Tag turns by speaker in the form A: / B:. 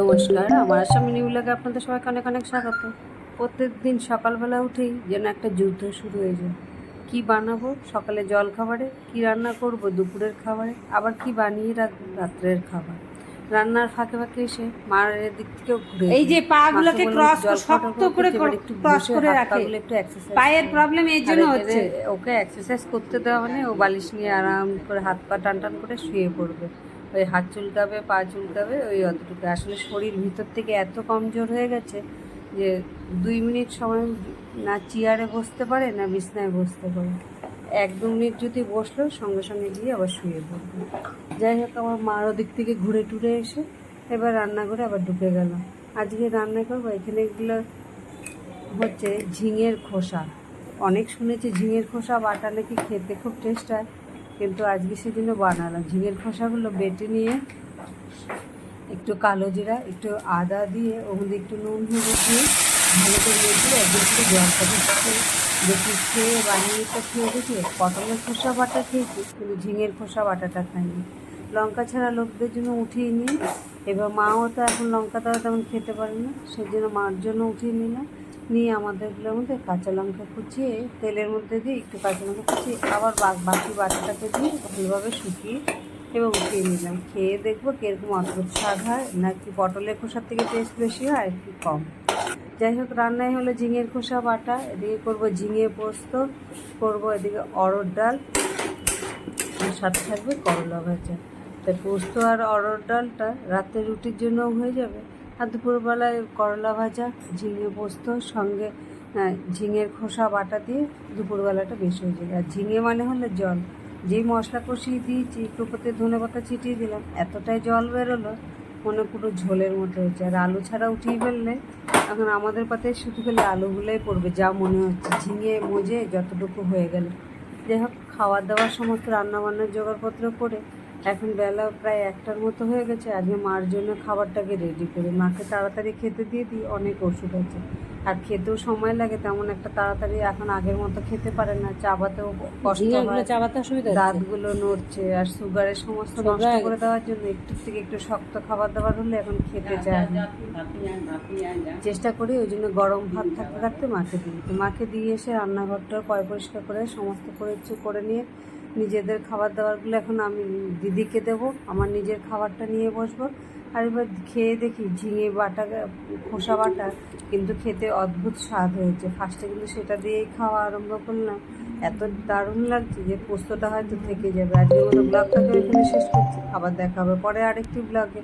A: নমস্কার। আমার আসামি নিউলাগে আপনাদের সবাইকে অনেক অনেক স্বাগত। প্রত্যেক দিন সকালবেলা উঠেই যেন একটা যুদ্ধ শুরু হয়ে যায়। কি বানাবো? সকালে জল খাবারে কী রান্না করব? দুপুরের খাবারে আবার কি বানিয়ে রাখব রাত্রের খাবার? রান্নার ফাঁকে ফাঁকে এসে মার দিক থেকেও ঘুরে
B: এই যে
A: বললাম,
B: cross
A: জল
B: শক্ত করে
A: একটু বসে
B: করে রাখে।
A: একটু exercise
B: পায়ের প্রবলেম এই জন্য হচ্ছে।
A: ওকে এক্সারসাইজ করতে দেওয়া মানে ও বালিশ নিয়ে আরাম করে হাত পা টান টান করে শুয়ে পড়বে। ওই হাত চুলকাবে, পা চুলকাবে, ওই অতটুকু। আসলে শরীর ভিতর থেকে এত কমজোর হয়ে গেছে যে দুই মিনিট সময় না চেয়ারে বসতে পারে, না বিছনায় বসতে পারে। এক দু মিনিট যদি বসল, সঙ্গে সঙ্গে গিয়ে আবার শুয়ে পড়বে। যাই হোক, আমার মার ওদিক থেকে ঘুরে টুরে এসে এবার রান্না করে আবার ঢুকে গেল। আজকে রান্না করব, এখানে এগুলো হচ্ছে ঝিঙের খোসা। অনেক শুনেছি ঝিঙের খোসা বাটা নাকি খেতে খুব টেস্ট হয়। কিন্তু আজকে সেদিনও বানালাম। ঝিঙের খোসাগুলো বেটে নিয়ে একটু কালো জিরা, একটু আদা দিয়ে ওগুলো একটু নুন হলুদ দিয়ে ভালো করে মেখে একদিন করে জলটা দিচ্ছে বেশি খেয়ে বানিয়ে তো খেয়ে দেখি, পটলের খোসা বাটা খেয়েছি, কিন্তু ঝিঙের খোসা বাটাটা খাইনি। লঙ্কা ছাড়া লোকদের জন্য উঠিয়ে নিই এবার মাও তো এখন লঙ্কা তারা তেমন খেতে পারে না সেই জন্য মার জন্য উঠিয়ে নিলাম। নিয়ে আমাদেরগুলোর মধ্যে কাঁচা লঙ্কা কুচিয়ে, তেলের মধ্যে দিয়ে একটু কাঁচা লঙ্কা কুচিয়ে আবার বাকি বাটাটাকে দিয়ে ভালোভাবে শুকিয়ে এবং উঠিয়ে নিলাম। খেয়ে দেখব কীরকম অদ্ভুত স্বাদ হয়, নাকি পটলের খোসার থেকে টেস্ট বেশি হয়, আর কি কম। যাই হোক রান্নায় হলো ঝিঙের খোসা বাটা। এদিকে করব ঝিঙে পোস্ত, করব এদিকে অরড় ডাল। সাথে থাকবে করলা ভাজা। তাই পোস্ত আর অরড় ডালটা রাতে রুটির জন্যও হয়ে যাবে। আর দুপুরবেলায় করলা ভাজা, ঝিঙে পোস্ত, সঙ্গে ঝিঙের খোসা বাটা দিয়ে দুপুরবেলাটা বেশ হয়ে যায়। আর ঝিঙে মানে হলো জল। যেই মশলা কষিয়ে দিয়েছি উপর ধনে পাতা ছিটিয়ে দিলাম, এতটাই জল বেরোলো, মনে পুরো ঝোলের মতো হয়েছে। আর আলু ছাড়া উঠিয়ে ফেললে, এখন আমাদের পাতে শুধু খেলে আলুগুলোই পড়বে, যা মনে হচ্ছে। ঝিঙে মজে যতটুকু হয়ে গেল। যাই হোক, খাওয়া দাওয়ার সমস্ত রান্নাবান্নার জোগাড়পত্র করে এখন বেলা প্রায় একটার মতো হয়ে গেছে। আজকে মার জন্য খাবারটাকে রেডি করি মাকে তাড়াতাড়ি খেতে দিয়ে দিই অনেক ওষুধ আছে। আর খেতেও সময় লাগে তেমন একটা তাড়াতাড়ি এখন আগের মতো খেতে পারে না। চাবাতেও কষ্ট
B: ঝিঙেগুলো
A: হয়।
B: চাবাতে অসুবিধা
A: দাঁতগুলো নড়ছে আর সুগারের সমস্ত নষ্ট করে দেওয়ার জন্য একটু থেকে একটু শক্ত খাবার দাবার হলে এখন খেতে চায় চেষ্টা করি ওই জন্য গরম ভাত থাকতে থাকতে মাকে দিই তো মাকে দিয়ে এসে রান্নাঘরটা পয় পরিষ্কার করে সমস্ত করে করে নিয়ে নিজেদের খাবার দাবারগুলো এখন আমি দিদিকে দেবো, আমার নিজের খাবারটা নিয়ে বসবো। আর এবার খেয়ে দেখি ঝিঙে বাটা, খোসা বাটা কিন্তু খেতে অদ্ভুত স্বাদ হয়েছে। ফার্স্টে কিন্তু সেটা দিয়েই খাওয়া আরম্ভ করলাম। এত দারুণ লাগছে যে পোস্তটা হয়তো থেকে যাবে। আজকে মতো ব্লগটাকে এখানে শেষ করছি, আবার দেখা হবে পরে আরেকটি ব্লগে